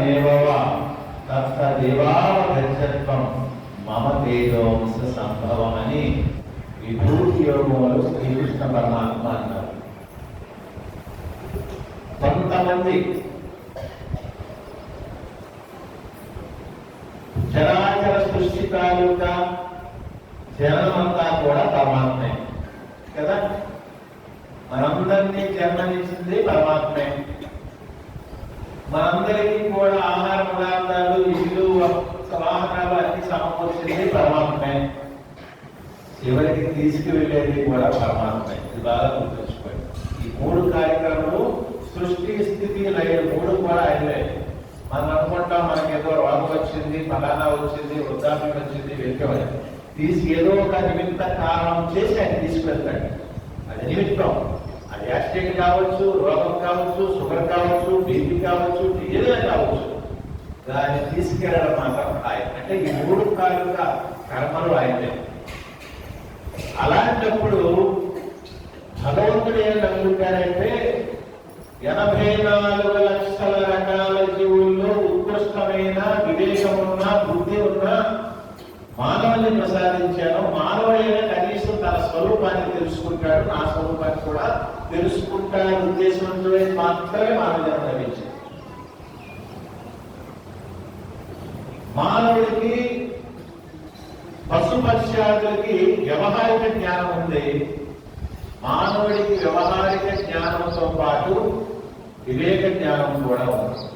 తత్సమేవ తత్సదేవావగత్వం మమ తేజోంశ సంభవం అని విభూతి యోగంలో శ్రీకృష్ణ పరమాత్మ అన్నారు. కొంతమంది చరాచర సృష్టి తాలూకా జనమంతా కూడా పరమాత్మే. కదా? మనందరినీ జన్మనిచ్చింది పరమాత్మే. మనందరికీ కూడా ఆహార పదార్థాలు ఇల్లు వాహనాలు అన్ని సమకూర్చింది పరమాత్మే. చివరికి తీసుకువెళ్ళేది కూడా పరమాత్మే. ఇది బాగా గుర్తుంచుకోండి. ఈ మూడు కార్యక్రమాలు సృష్టి స్థితి లయ మూడు కూడా అయినాయి మనం అనుకుంటాం మనకి ఏదో రోగం వచ్చింది ఫలానా వచ్చింది వృద్ధాప్యం వచ్చింది వెళ్తామని తీసి ఏదో ఒక నిమిత్త కారణం చేసి ఆయన తీసుకెళ్తాడు అది నిమిత్తం. యాక్సిడెంట్ కావచ్చు రోగం కావచ్చు షుగర్ కావచ్చు బీపీ కావచ్చు ఏదైనా కావచ్చు. దాన్ని తీసుకెళ్ళడం మాత్రం ఆయన అంటే ఈ మూడు కాలుక కర్మలు ఆయనే అలాంటప్పుడు భగవంతుడు ఏం నమ్ముతారంటే ఎనభై నాలుగు లక్షల రకాల జీవుల్లో ఉత్కృష్టమైన వివేకమున్న బుద్ధి ఉన్న మానవుల్ని ప్రసాదించాను. మానవుడైనా కనీసం తన స్వరూపాన్ని తెలుసుకుంటాడు. నా స్వరూపాన్ని కూడా తెలుసుకుంటాడు ఉద్దేశంతో మాత్రమే మానవ జన్మ లభించింది మానవుడికి పశుపక్ష్యాదులకి వ్యవహారిక జ్ఞానం ఉంది. మానవుడికి వ్యవహారిక జ్ఞానంతో పాటు వివేక జ్ఞానం కూడా ఉంది.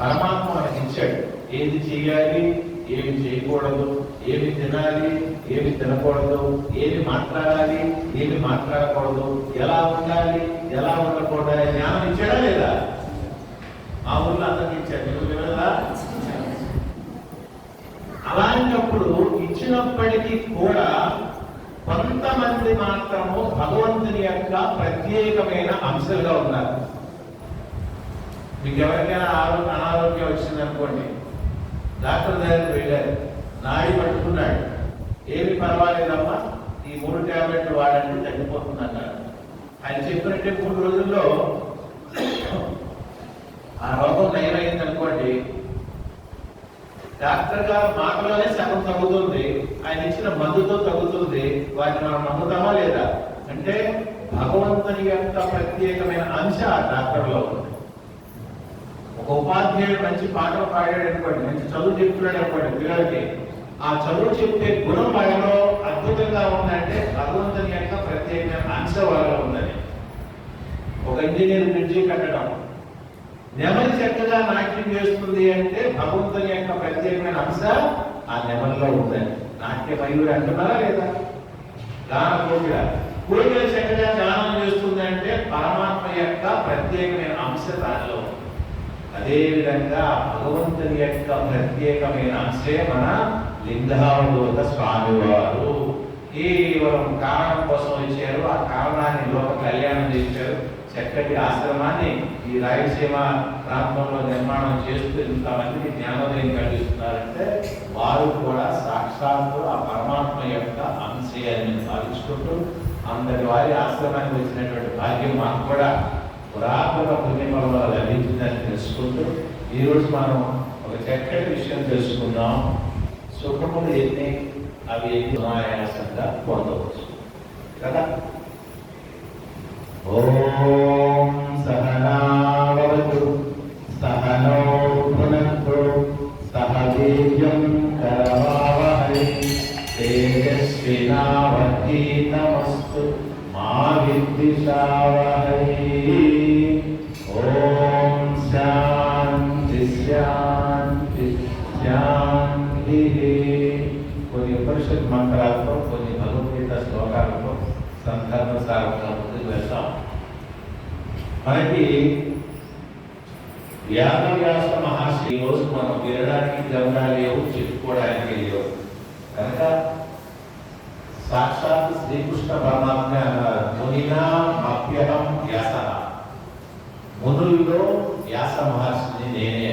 పరమాత్మ మనకి ఇచ్చాడు ఏది చేయాలి? ఏమి చేయకూడదు ఏమి తినాలి ఏమి తినకూడదు ఏమి మాట్లాడాలి ఏమి మాట్లాడకూడదు ఎలా ఉండాలి ఎలా ఉండకూడదు జ్ఞానం ఇచ్చాడా లేదా? ఆ ఊళ్ళో అందరికి ఇచ్చాడు వినదా అలాంటప్పుడు ఇచ్చినప్పటికీ కూడా కొంతమంది మాత్రము భగవంతుని యొక్క ప్రత్యేకమైన అంశాలుగా ఉన్నారు. మీకు ఎవరికైనా ఆరోగ్య అనారోగ్యం వచ్చిందనుకోండి డాక్టర్ దగ్గరికి వెళ్ళారు. నాడి పట్టుకున్నాడు. ఏమి పర్వాలేదమ్మా ఈ మూడు ట్యాబ్లెట్లు వాడండి తగ్గిపోతుంది అన్నారు ఆయన చెప్పినట్టే మూడు రోజుల్లో ఆ రోగం నయమైంది అనుకోండి డాక్టర్ గారు మాటలోనే సగం తగ్గుతుంది ఆయన ఇచ్చిన మందుతో తగ్గుతుంది వాటిని మనం నమ్ముతామా లేదా? అంటే భగవంతుని యొక్క ప్రత్యేకమైన అంశ ఆ డాక్టర్లో ఉంది. ఒక ఉపాధ్యాయుడు మంచి పాటలు పాడాడు అనుకోండి మంచి చదువు చెప్తున్నాడు అనుకోండి పిల్లలకి ఆ చదువు చెప్పే గుణం వాళ్ళలో అద్భుతంగా ఉందంటే భగవంతుని యొక్క ప్రత్యేకమైన అంశ వాళ్ళలో ఉందని. ఒక ఇంజనీర్ బ్రిడ్జి కట్టడం. నెమలి చక్కగా నాట్యం చేస్తుంది అంటే భగవంతుని యొక్క ప్రత్యేకమైన అంశ ఆ నెమలిలో ఉందని. నాట్య మయూరి అంటున్నారా లేదా? గాన కోకిల కోకిల చక్కగా గానం చేస్తుంది అంటే పరమాత్మ యొక్క ప్రత్యేకమైన అంశ దానిలో ఉంది అదేవిధంగా భగవంతుని యొక్క ప్రత్యేకమైన అంశే మన లింగావధూత స్వామివారు కేవలం కారణం కోసం వచ్చారు. ఆ కారణాన్ని లోక కళ్యాణం చేశారు. చక్కటి ఆశ్రమాన్ని ఈ రాయలసీమ ప్రాంతంలో నిర్మాణం చేస్తూ ఇంతమందికి జ్ఞానోదయం కలిగిస్తున్నారంటే వారు కూడా సాక్షాత్తు ఆ పరమాత్మ యొక్క అంశయాన్ని భావించుకుంటూ అందరి వారి ఆశ్రమానికి వచ్చినటువంటి భాగ్యం మాకు కూడా పురాతన పుణ్యఫలం లభించిందని తెలుసుకుంటూ ఈరోజు మనం ఒక చక్కటి విషయం తెలుసుకుందాం. సుఖములు ఎన్ని? అవి ఎన్ని? అనాయాసంగా పొందవచ్చు. కదా? ఓం సహనావతు సహనో పునః సహ వీర్యం కరవావహై తేజస్వినావధీతమస్తు మా విద్విషావహై శాంతి శాంతి శాంతి కొన్ని ఉపనిషత్ మంత్రాలతో కొన్ని భగవద్గీత శ్లోకాలతో సందర్భసారంగా ముందుకు వెళ్తాం మనకి వ్యాసవ్యాస మహర్షి ఈ రోజు మనం వినడానికి గ్రంథాలు లేవు చెప్పుకోవడానికి లేవు. కనుక సాక్షాత్ శ్రీకృష్ణ పరమాత్మ అన్నారు మునినా మప్యహం వ్యాస. మునుల్లో వ్యాస మహర్షిని నేనే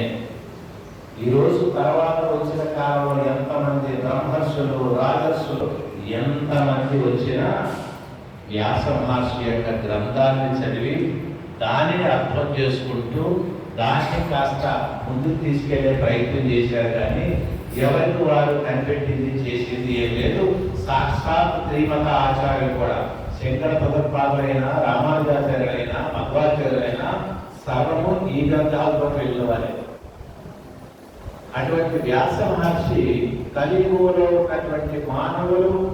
ఈరోజు తర్వాత వచ్చిన కాలంలో ఎంతమంది బ్రహ్మర్షులు రాజర్షులు ఎంతమంది వచ్చినా వ్యాస మహర్షి యొక్క గ్రంథాన్ని చదివి దానిని అర్థం చేసుకుంటూ దాన్ని కాస్త ముందుకు తీసుకెళ్ళే ప్రయత్నం చేశారు కానీ ఎవరికి వారు కనిపెట్టింది చేసింది ఏం లేదు. సాక్షాత్ శ్రీమత ఆచార్యులు కూడా శంకర భగవత్పాదులైన రామానుజాచార్యులైనా మధ్వాచార్యులైన సర్వము ఈ గ్రంథాలతో వెళ్ళిన అటువంటి వ్యాస మహర్షి కలియుగంలో ఉన్నటువంటి మానవులు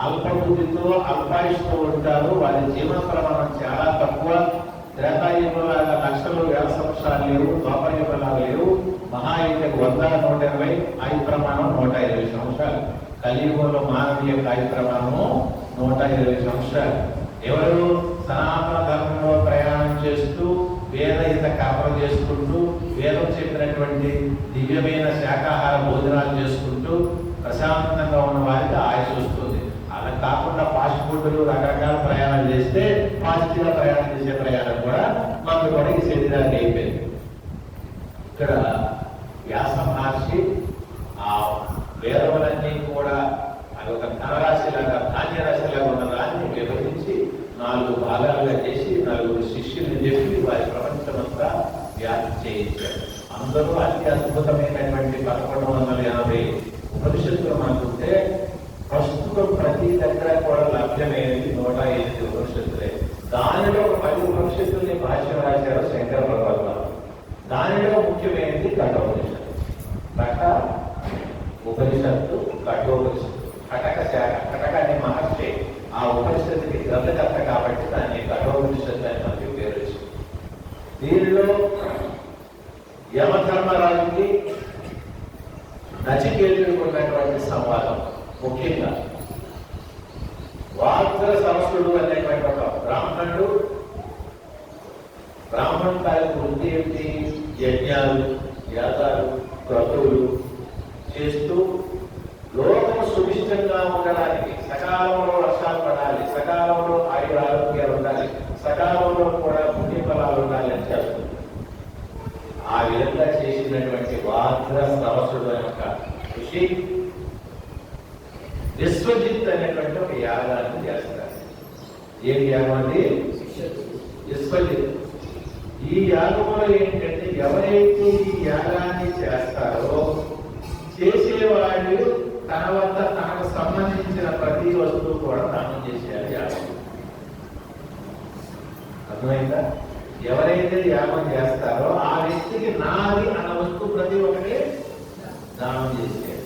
అల్పబుద్ధితో అల్పాయుష్తో ఉంటారు. వారి జీవన ప్రమాణం చాలా తక్కువ. త్రేతాయుగంలాగా లక్షలు వేల సంవత్సరాలు లేవు ద్వాపరయుగంలాగా లేవు. మహాయుగకు వంద నూట ఇరవై ఆయు ప్రమాణం నూట ఇరవై సంవత్సరాలు. కలియుగంలో మానవీయ ఆయు ప్రమాణము నూట ఇరవై సంవత్సరాలు. ఎవరు సనాతన ధర్మంలో ప్రయాణం చేస్తూ వేదహిత కాపరం చేసుకుంటూ వేదం చెప్పినటువంటి దివ్యమైన శాకాహార భోజనాలు చేసుకుంటూ ప్రశాంతంగా ఉన్న వారికి ఆయుష్ వస్తుంది. అలా కాకుండా ఫాస్ట్ ఫుడ్లు రకరకాల ప్రయాణాలు చేస్తే పాజిటివ్గా ప్రయాణం చేసే ప్రయాణం కూడా మనకు కూడా ఈ శరీరానికి అయిపోయింది. ఇక్కడ వ్యాస మహర్షి ఆ వేదములన్నీ కూడా అది ఒక ధనరాశిలాగా ధాన్యరాశిలాగా ఉన్న దాన్ని విభజించి నాలుగు భాగాలుగా చేసి నలుగురు శిష్యుల్ని చెప్పి వారి ప్రపంచమంతా వ్యాప్తి చేయించారు. అందులో అతి అద్భుతమైనటువంటి పదకొండు వందల యాభై ఉపనిషత్తులు మనకుంటే ప్రస్తుతం ప్రతి దగ్గర కూడా లభ్యమైనది నూట ఎనిమిది ఉపనిషత్తులే. దానిలో పది ఉపనిషత్తుల్ని భాష్యం రాశారు శంకర భగవద్వారు దానిలో ముఖ్యమైనది కఠోపనిషత్తు. కట ఉపనిషత్తు కఠోపనిషత్తు. కటక శాఖ కటక అనే మహర్షి ఆ ఉపనిషత్తుకి గ్రంథకర్త కాబట్టి దాన్ని కఠోపనిషత్తు అని మనకి పేరు వచ్చింది. దీనిలో యమధర్మరాజుకి నచికేతుడికి ఉన్నటువంటి సంవాదం ముఖ్యంగా వాత్ర సంస్కృతుడు అనేటువంటి ఒక బ్రాహ్మణుడు. బ్రాహ్మణ్ తాలూకు వృత్తి ఏమిటి? యజ్ఞాలు యాగాలు క్రతువులు చేస్తూ లోకం సుభిష్టంగా ఉండడానికి సకాలంలో వర్షాలు పడాలి సకాలంలో ఆయుర ఆరోగ్యాలు ఉండాలి సకాలంలో కూడా పుణ్యఫలాలు ఉండాలి అని చేస్తుంది ఆ విధంగా ఉన్నటువంటి వాగ్ర సరసుడు యొక్క ఒక ఋషి విశ్వజిత్ అనేటువంటి ఒక యాగాన్ని చేస్తారు. ఏం యాగం అండి విశ్వజిత్. ఈ యాగంలో ఏంటంటే ఎవరైతే ఈ యాగాన్ని చేస్తారో చేసేవాళ్ళు తన వద్ద తనకు సంబంధించిన ప్రతి వస్తువు కూడా దానం చేసేయాలి యాగం అర్థమైందా? ఎవరైతే యాగం చేస్తారో ఆ వ్యక్తికి నాది అన్న వస్తువు ప్రతి ఒక్కటి దానం చేసేయాలి.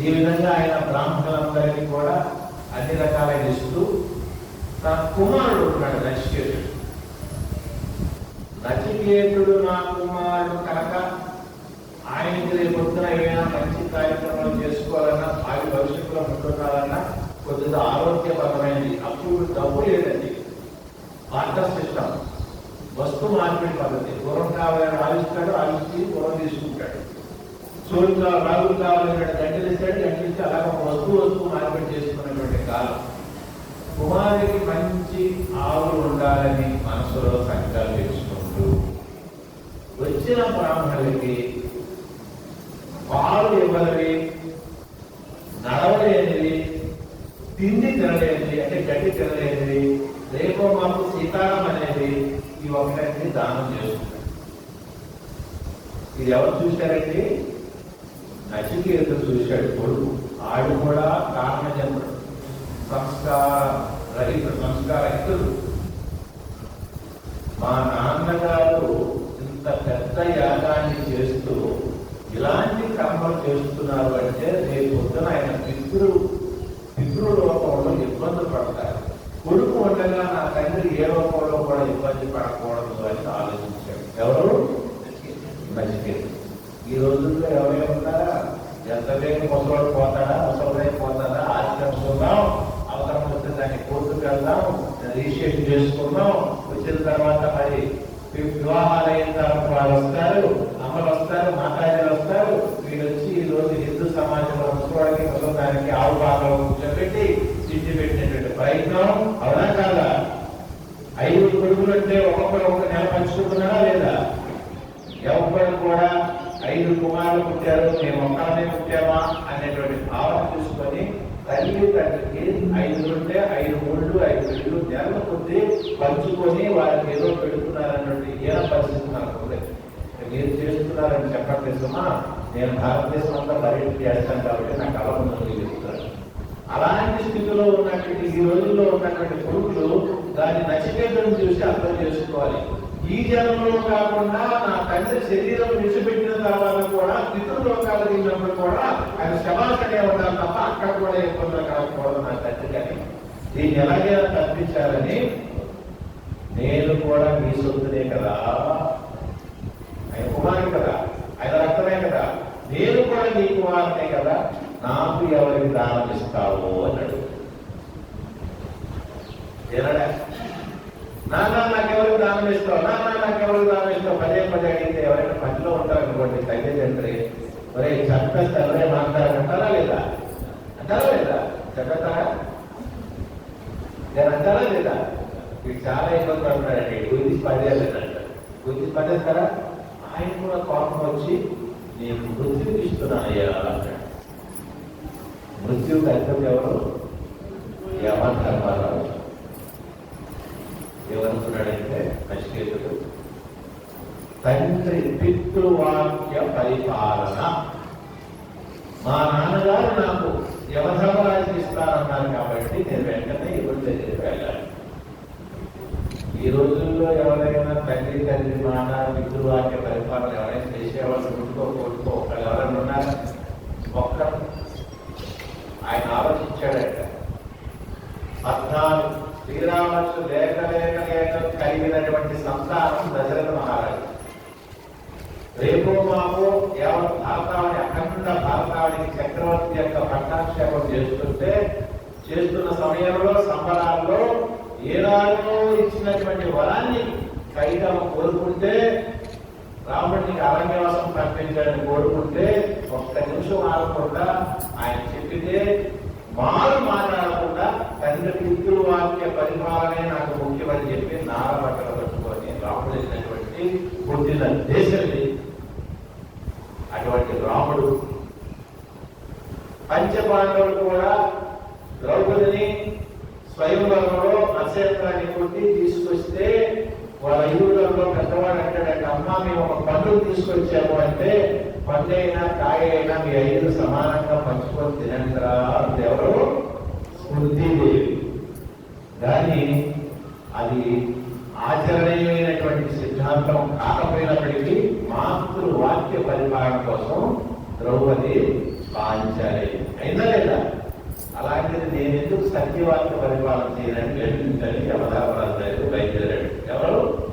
ఈ విధంగా ఆయన బ్రాహ్మణులందరికీ కూడా అన్ని రకాలైన ఇస్తూ తన కుమారుడు ఉన్నాడు నచికేతుడు. నచికేతుడు నా కుమారుడు కనుక ఆయనకి రేపు ఏమైనా మంచి కార్యక్రమాలు చేసుకోవాలన్నా ఆయన భవిష్యత్తులో ఉంటున్నారన్నా కొద్దిగా ఆరోగ్యపరమైనది అప్పుడు డబ్బు లేదండి. Barter system. వస్తు మార్పిడి పద్ధతి. గుర్రం కావాలని ఆలోచిస్తాడు ఆలోచించి గుర్రం తీసుకుంటాడు. చోటు కావాలి రాగులు కావాలని గంటలు ఇస్తాడు గంటలు ఇస్తే అలాగ వస్తువు వస్తువు మార్పిడి చేసుకున్నటువంటి కాలం. కుమారుడికి మంచి ఆవులు ఉండాలని మనసులో సంకల్పించుకుంటూ వచ్చిన బ్రాహ్మణులకి పాలు ఇవ్వనివి నడవలేనివి తిండి తినలేనిది అంటే గడ్డి తినలేనిది రేపో మాకు సీతారాం అనేది ఈ దానం చేస్తున్నారు. ఇది ఎవరు చూశారండి? నచికేత చూశాడు కొడుకు. ఆడు కూడా కారణజన్ముడు సంస్కార రహిత సంస్కారహితుడు. మా నాన్నగారు ఇంత పెద్ద యాగాన్ని చేస్తూ ఇలాంటి కర్మలు చేస్తున్నారు అంటే రేపు పొద్దున ఆయన పితృ పితృలోకంలో ఇబ్బందులు పడతారు. కొడుకు ఉండగా నా తండ్రి ఏ లోకంలో కూడా ఇబ్బంది పడకూడదు అని ఆలోచించాడు ఎవరు నచికేత ఈ రోజుల్లో ఎవరైనా ఉంటారా ఎంత వేగం ముసలోడు పోతాడా? ముసలి పోతాడా? ఆశ్రమిస్తున్నాం చూద్దాం. అవసరం వస్తే దాన్ని కోర్టుకు వెళ్దాం. రిజిస్ట్రేషన్ చేసుకుందాం. వచ్చిన తర్వాత మరి వివాహాలు అయిన తర్వాత వాళ్ళు వస్తారు. అమ్మలు వస్తారు. మాతాజీలు వస్తారు. వీళ్ళు వచ్చి ఈ రోజు హిందూ సమాజంలో ముసలివాడికి ముసలిదానికి ఆవు భాగంలో కూర్చోబెట్టి తిండి పెట్టినటువంటి ప్రయత్నం. అవునా కాదా? ఐదు కొడుకులు అంటే ఒక్కొక్కరు ఒక నెల పంచుకుంటున్నారా లేదా? ఎవరు కూడా ఐదు కుమారులు పుట్టారు మేము ఒక్కనే పుట్టామా అనేటువంటి భావన చూసుకొని తల్లి తండ్రికి ఐదు ఉంటే ఐదు మూడు ఐదు ఇళ్ళు నెలల కొద్ది పంచుకొని వారికి ఏదో పెడుతున్నారన్నటువంటి ఏ పరిస్థితి నాకు మీరు చేస్తున్నారని చెప్పట్లేదమ్మా నేను భారతదేశం అంతా పర్యటన చేస్తాను కాబట్టి నాకు అలవాటు చెప్తాను అలాంటి స్థితిలో ఉన్నటువంటి ఈ రోజుల్లో ఉన్నటువంటి కొడుకులు దాన్ని నచికేతను చూసి అర్థం చేసుకోవాలి. ఈ జన్మలో కాకుండా నా తండ్రి శరీరం విడిచిపెట్టిన తర్వాత కూడా పితృలోకాలు తిన్నప్పుడు కూడా ఆయన శమాసనే ఉండాలి తప్ప అక్కడ కూడా ఇబ్బందులు కలగకూడదు నా తండ్రి కానీ దీన్ని ఎలాగైనా తప్పించాలని నేను కూడా మీ సొంతనే కదా. ఆయన కుమారుడు కదా. ఆయన రక్తమే కదా. నేను కూడా నీ కుమారునే కదా. నాకు ఎవరికి దానం ఇస్తావు? అన్నాడు ఏనాడా నాన్న నాకెవరికి దానం ఇస్తావు నాన్న నాకెవరికి దానం ఇస్తావు పదే పదే అడిగితే ఎవరైనా పనిలో ఉంటారు అనుకోండి తల్లిదండ్రి ఒరే చంపేస్తారే మాట్లాడారు అంటారా లేదా? అంటారా లేదా? చెప్పేస్తారా నేను అంటారా లేదా? వీడు చాలా ఇబ్బంది పడుతున్నాడండి. గురించి పడేయాలంట గురించి పడేస్తారా? ఆయన కూడా కోపం వచ్చి నేను మృత్యుకి ఇస్తున్నానయ్యా అంటాడు. మృత్యువుకి అర్థం ఎవరు? యమధర్మరావు ఏమనుకున్నాడంటే నచికేతుడు తండ్రి పితృవాక్య పరిపాలన. మా నాన్నగారు నాకు యమధర్మరాజు ఇస్తానన్నారు కాబట్టి నేను వెంటనే ఎవరి దగ్గరికి వెళ్ళాలి. ఈ రోజుల్లో ఎవరైనా తండ్రి తండ్రి నాన్న పితృవాక్య పరిపాలన ఎవరైనా చేసేవాళ్ళు ఉంటుకో కొట్టుకో ఒకళ్ళు ఎవరైనా ఉన్నారు? ఒక్క ఆయన ఆలోచించాడట. పద్నాలుగు. శ్రీరాముడు లేక కలిగినటువంటి సంతానం దశరథ మహారాజు రేపు మాకు యావత్ భారతావని అఖండ భారతావనికి చక్రవర్తి యొక్క పట్టాక్షేపం చేస్తుంటే చేస్తున్న సమయంలో సంబరాల్లో ఏనాడో ఇచ్చినటువంటి వరాన్ని కైటం కోరుకుంటే రాముడికి అరణ్యవాసం కల్పించాలని కోరుకుంటే ఒక్క నిమిషం మారకుండా ఆయన చెప్పితే మారు మాట్లాడకుండా తండ్రి పితృవాక్య పరిపాలనే నాకు ముఖ్యమని చెప్పి నారబట్టలు పుట్టిన దేశం అటువంటి రాముడు పంచపాండవులు కూడా ద్రౌపదిని స్వయంవరంలో నక్షత్రాన్ని కొట్టి తీసుకొస్తే వాళ్ళ ఐదుగురులో పెద్దవాడు అంటాడంటే అమ్మ మేము ఒక పండుగ తీసుకొచ్చాము అంటే పండు అయినా కాయ అయినా మీ ఐదు సమానంగా పంచుకొని తినండిరా అంటే ఎవరు? స్మృతిదేవి. కానీ అది ఆచరణీయమైనటువంటి సిద్ధాంతం కాకపోయినప్పటికీ మాతృ వాక్య పరిపాలన కోసం ద్రౌపది పాలించాలి అయినా లేదా? అలాంటిది నేను ఎందుకు సత్యవాక్య పరిపాలన చేయడానికి వెళ్ళిందని యమధర్మరాజు బయలుదేరాడు. ఎవరు?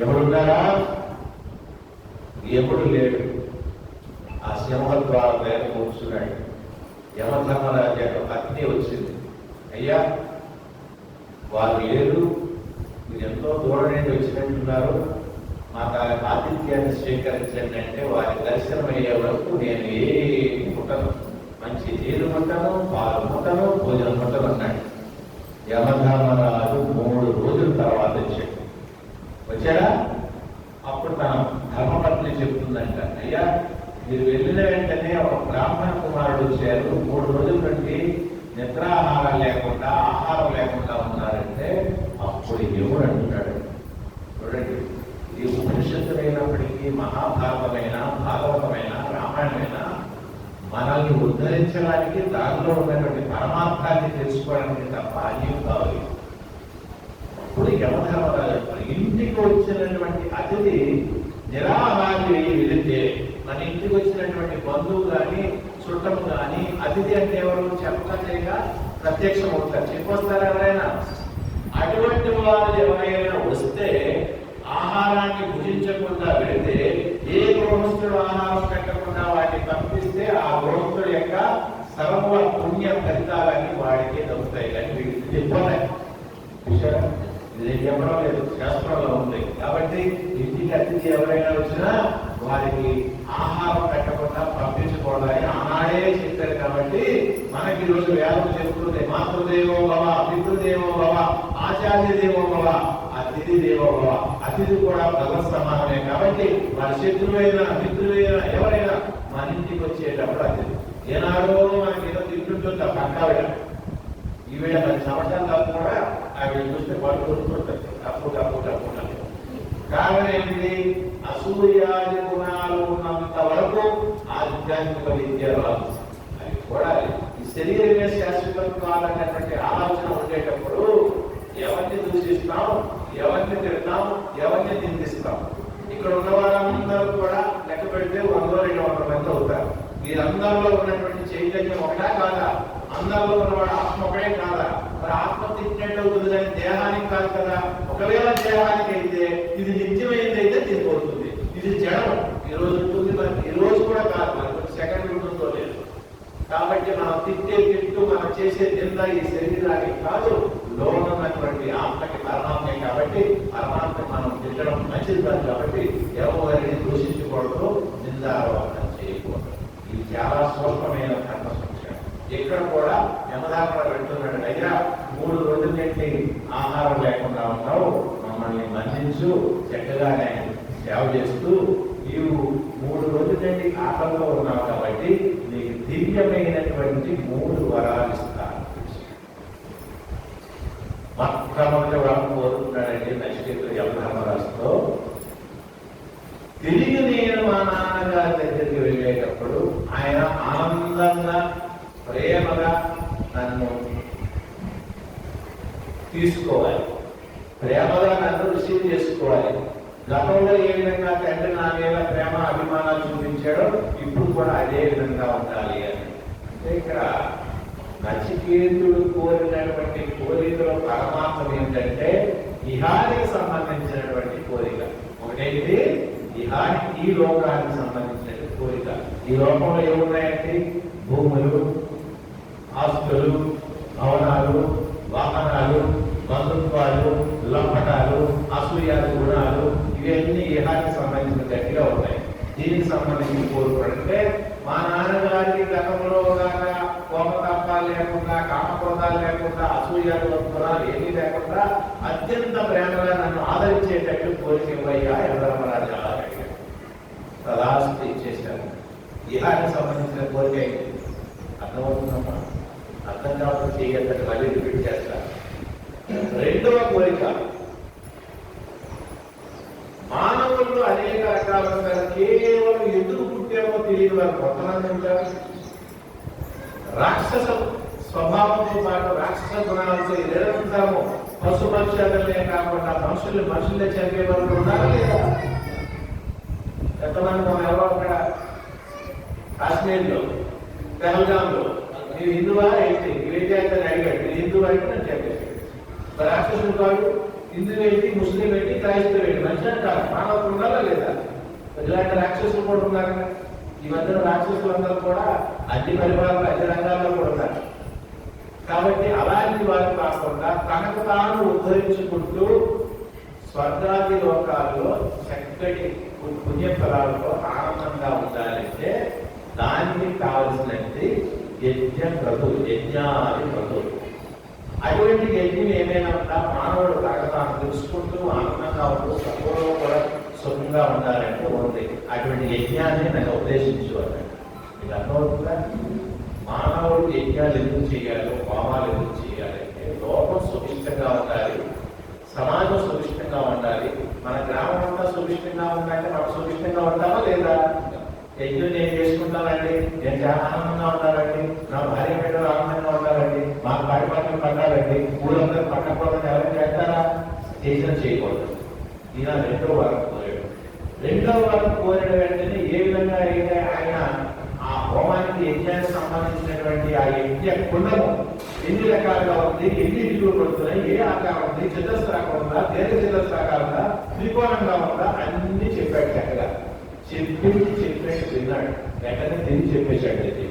ఎవరున్నారా? ఎప్పుడు లేడు. ఆ సింహద్వారం దగ్గర కూర్చున్నాడు. యమధర్మరాజు యొక్క పత్ని వచ్చింది. అయ్యా వారు లేరు. మీరు ఎంతో దూరం నుండి వచ్చినట్టున్నారు మాకు ఆతిథ్యాన్ని స్వీకరించండి అంటే వారి దర్శనం అయ్యే వరకు నేను ఏ ముట్టను. మంచి నీరు ముట్టను పాలు ముట్టను భోజనం ముట్టను అన్నాడు. యమధర్మరాజు మూడు రోజుల తర్వాత వచ్చాడు. వచ్చాడా? అప్పుడు తన ధర్మపత్ని చెప్తుందంట అయ్యా మీరు వెళ్ళిన వెంటనే ఒక బ్రాహ్మణ కుమారుడు వచ్చారు. మూడు రోజుల నుండి నిద్రాహారం లేకుండా ఆహారం లేకుండా ఉన్నారంటే అప్పుడు దేవుడు అంటున్నాడు చూడండి ఈ ఉపనిషత్తులైనప్పటికీ మహాభారతమైన భాగవతమైన రామాయణమైన మనల్ని ఉద్ధరించడానికి దానిలో ఉన్నటువంటి పరమార్థాన్ని తెలుసుకోవడానికి తప్ప అన్యం కావాలి అప్పుడు యమధర్మరాజు అంటారు, ఇంటికి వచ్చినటువంటి అతిథి నిరాహారి వెళితే మన ఇంటికి వచ్చినటువంటి బంధువు కానీ చుట్టము కానీ అతిథి అంటే ఎవరు? చెప్పలేక ప్రత్యక్షం అవుతారు చెప్పొస్తారు ఎవరైనా? అటువంటి వారు ఎవరైనా వస్తే ఆహారాన్ని భుజించకుండా వెళితే ఏ గృహస్థుడు ఆహారం పెట్టకుండా వాటిని పంపిస్తే ఆ గృహస్థుడు యొక్క సర్వ పుణ్య ఫలితాలన్నీ వాడికి దొరుకుతాయి కానీ వీటికి చెప్పలే ఇది చెప్పడం లేదు. శాస్త్రంలో ఉంది. కాబట్టి ఇంటికి అతిథి ఎవరైనా వచ్చినా వారికి ఆహారం పెట్టకుండా పంపించకూడదని ఆనాడే చెప్పారు కాబట్టి మనకి ఈ రోజు వేదం చెప్తుంది మాతృదేవో భవ పితృదేవో భవ. ఆచార్య దేవోభవ అతిథి దేవోభవ అతిథి కూడా భగవత్ సమానమే కాబట్టి మన శత్రువైన మిత్రులైన ఎవరైనా మన ఇంటికి వచ్చేటప్పుడు అతిథి ఏనాడో మనకి ఏదో తింటుంటుంది ఆ పక్క ఆవిడ పది సంవత్సరాలు తప్పు కూడా ఆవిడ చూస్తే వాళ్ళు కొడుతుంటారు తప్పు తప్పు తప్పు కారణం ఏంటి అసూయాది గుణాలు ఉన్నంత వరకు ఆధ్యాత్మిక విద్య రాదు. అది కూడా ఈ శరీరమే శాశ్వత కావాలనేటువంటి ఆలోచన ఉండేటప్పుడు ఎవరిని దూషిస్తాం ఎవరిని తిడతాం ఎవరిని నిందిస్తాం ఇక్కడ ఉన్న వారందరూ కూడా లెక్క పెడితే వందో రెండు వందల మంది అవుతారు అందరిలో ఉన్నటువంటి చైతన్యం ఒకటా కాదా? అందరిలో ఉన్నవాడు ఆత్మ ఒకటే కాదా? మరి ఆత్మ తిట్టినట్టు అవుతుంది కానీ దేహానికి కాదు కదా. ఒకవేళ దేహానికి అయితే ఇది నిత్యమైనది అయితే తిరిగిపోతుంది. ఇది జడం ఈ రోజు ఉంటుంది మరి. ఈ రోజు కూడా కాదు మరి. సెకండ్ ఉంటుందో లేదు. కాబట్టి మనం తిట్టే తిట్టు మనం చేసే నింద ఈ శరీరానికి కాదు. లోన ఉన్నటువంటి ఆత్మకి పరమాత్మే కాబట్టి పరమాత్మ మనం తిట్టడం మంచిది కాదు కాబట్టి ఎవరిని దూషించకూడదు. నిందారోపణ. ఇది చాలా సూక్ష్మమైన ధర్మ సంక్షేమం ఇక్కడ కూడా యమధారణ పెడుతున్నాడు అయ్యా మూడు రోజుల నుండి ఆహారం లేకుండా ఉన్నావు మమ్మల్ని మన్నించు చక్కగానే సేవ చేస్తూ నీవు మూడు రోజుల నుండి ఆకలిలో ఉన్నావు కాబట్టి నీకు దివ్యమైనటువంటి మూడు వరాలు ఇస్తాను. మొట్టమొదటి వరం కోరుతున్నాడండి నచికేతుడు యమధర్మరాజుతో. తిరిగి నేను మా నాన్నగారి వెళ్ళేటప్పుడు ఆయన ఆనందంగా ప్రేమగా నన్ను తీసుకోవాలి. ప్రేమగా నన్ను రిసీవ్ చేసుకోవాలి. గతంలో ఏ విధంగా తండ్రి నా మీద ప్రేమ అభిమానాలు చూపించాడో ఇప్పుడు కూడా అదే విధంగా ఉండాలి అని. అంటే ఇక్కడ నచికేతుడు కోరినటువంటి కోరికలో పరమాత్మ ఏంటంటే ఇహానికి సంబంధించినటువంటి కోరిక. ఒకటేది ఇహానికి ఈ లోకానికి సంబంధించిన కోరిక. ఈ లోకంలో ఏమున్నాయంటే? భూములు ఆస్తులు భవనాలు వాహనాలు బంధుత్వాలు లంపటాలు అసూయాలు గుణాలు ఇవన్నీ ఇహానికి సంబంధించిన గట్టిగా ఉన్నాయి. దీనికి సంబంధించి కోరుకుంటే మా నాన్నగారికి గతంలో కోపతాపాలు లేకుండా కామక్రోధాలు లేకుండా అసూయాలు గుణాలు ఏమీ లేకుండా అత్యంత ప్రేమగా నన్ను ఆదరించేటట్టు కోరిక ఇవ్వయ్యా యమధర్మరాజు అలా అడిగాడు ఇలాంటి సంబంధించిన కోరిక ఏంటి? అర్థమవుతుందమ్మా? అర్థం కాకుండా చేయగలరు మళ్ళీ రిపీట్ చేస్తారు రెండవ కోరిక మానవులు అనేక రకాల కేవలం ఎందుకు పుట్టామో తెలియని వారు కొంతమంది రాక్షస స్వభావంతో పాటు రాక్షస గుణాలతో నిరంతరము పశుపక్షాలనే కాకుండా మనుషులు మనుషులే చంపే వరకు ఉన్నారా లేదా? ఎంతమంది మనం ఎవరో అక్కడ? కాశ్మీర్లో పెహల్గామ్లో నీవు హిందువా ఏంటి? నువ్వేంటి అంటే అడిగాడు నేను హిందువు అయితే నేను చెప్పేసి రాక్షసుడు కాదు హిందూ ఏంటి? ముస్లిం ఏంటి? క్రైస్తవు ఏంటి? మంచి అంటారు. మానవులు ఉండాలా లేదా? ఇలాంటి రాక్షసులు కూడా ఉన్నారు. కదా. ఈ మధ్యన రాక్షసులందరూ కూడా అన్ని పరిపాలన అన్ని రంగాల్లో కూడా ఉన్నారు. కాబట్టి అలాంటి వారు కాకుండా తనకు తాను ఉద్ధరించుకుంటూ స్వర్గాది లోకాల్లో చక్కటి పుణ్యఫలాలతో ఆనందంగా ఉండాలంటే దానికి కావలసినది యజ్ఞ క్రతు యజ్ఞాది క్రతు అటువంటి యజ్ఞం ఏమైనా ఉందా? మానవుడు తనకు తాను తెలుసుకుంటూ ఆనందంగా ఉంటూ సత్వలో కూడా సుఖంగా ఉండాలంటే ఉంది. అటువంటి యజ్ఞాన్ని నన్ను ఉద్దేశించు ఇది అర్థమవుతుందా? మానవుడు యజ్ఞాలు ఎందుకు చేయాలి హోమాలు ఎందుకు చేయాలి అంటే సుభిష్టంగా ఉండాలి. సమాజం సుభిష్టంగా ఉండాలి. మన గ్రామం అంతా సుభిష్టంగా ఉండాలంటే మనం సుభిష్టంగా ఉంటామా లేదా? యజ్ఞం నేను చేసుకుంటానండి. నేను చాలా ఆనందంగా ఉండాలండి నా భార్య బిడ్డలు ఆనందంగా ఉండాలండి మా పాడి పక్కన పండాలండి ఊరందరూ పట్టకూడదని ఎవరు చేస్తారా? చేసిన చేయకూడదు. ఇలా రెండో వారం కోరాడు రెండో వారం కోరిన వెంటనే ఏ విధంగా అయితే ఆయన హోమానికి యజ్ఞానికి సంబంధించినటువంటి ఆ యజ్ఞ కుండము ఎన్ని రకాలుగా ఉంది ఎన్ని ఇల్లు పడుతున్నాయి ఏ ఆకారం ఉంది చతురస్రాకారం ఉందా దీర్ఘ చతురస్రాకారం ఉందా త్రికోణంగా ఉందా అన్ని చెప్పాడు చక్కగా చెప్పి చెప్పేసి విన్నాడు వెంటనే తిరిగి చెప్పేశాడు ఇది.